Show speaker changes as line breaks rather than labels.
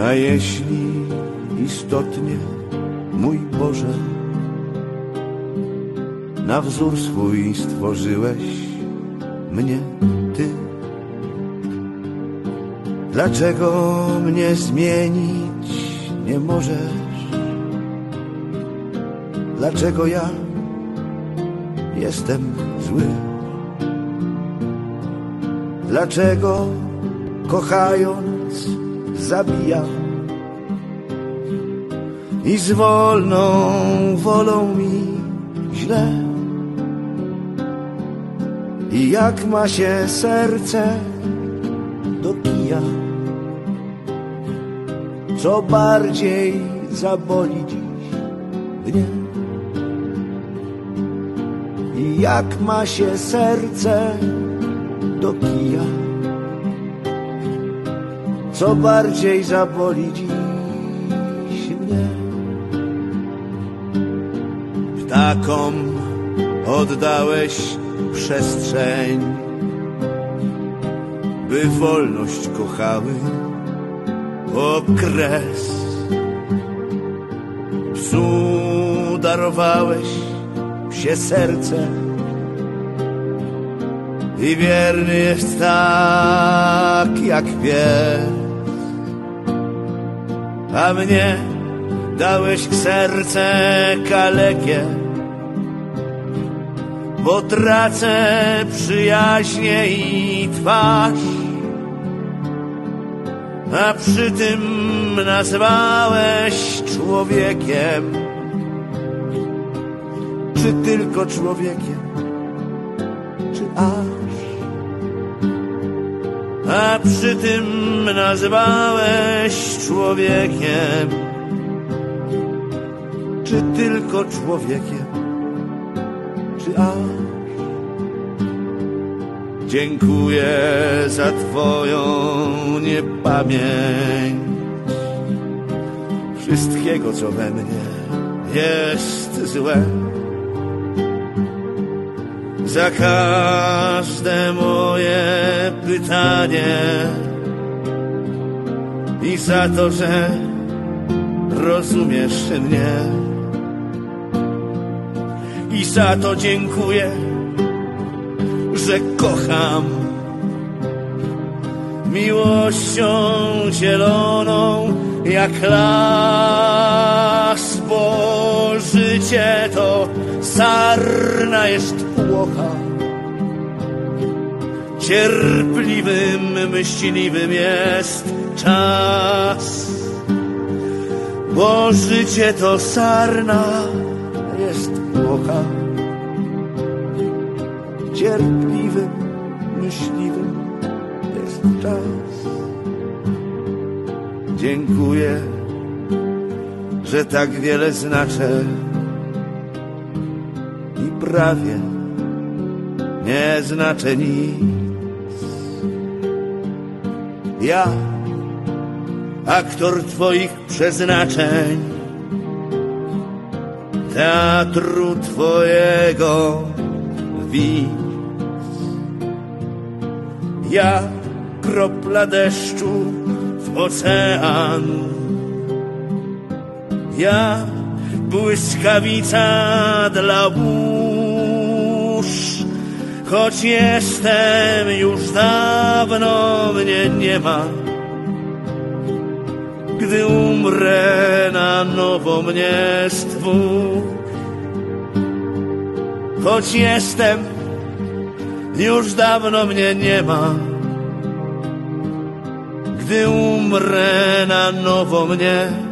A jeśli istotnie, mój Boże, na wzór swój stworzyłeś mnie Ty, dlaczego mnie zmienić nie możesz? Dlaczego ja jestem zły? Dlaczego kochając zabijam i z wolną wolą mi źle? I jak ma się serce do kija? Co bardziej zaboli dziś mnie? I jak ma się serce do kija? Co bardziej zaboli dziś mnie? Ptakom oddałeś przestrzeń, by wolność kochały okres. Psu darowałeś się serce i wierny jest tak jak pies. A mnie dałeś serce kalekie, bo tracę przyjaźnie i twarz. A przy tym nazwałeś człowiekiem, czy tylko człowiekiem, czy aż? A przy tym nazwałeś człowiekiem, czy tylko człowiekiem, czy aż? Dziękuję za Twoją niepamięć wszystkiego, co we mnie jest złe. Za każde moje pytanie i za to, że rozumiesz mnie. I za to dziękuję że kocham miłością zieloną jak las, bo życie to sarna jest płocha. Cierpliwym, myśliwym jest czas, bo życie to sarna jest płocha cierpliwym, myśliwym jest czas. Dziękuję, że tak wiele znaczę i prawie nie znaczę nic. Ja, aktor twoich przeznaczeń, teatru twojego widz. Ja kropla deszczu w ocean. Ja błyskawica dla burz. Choć jestem już dawno mnie nie ma. Gdy umrę na nowo mnie stwórz. Choć jestem już dawno mnie nie ma. Gdy umrę na nowo mnie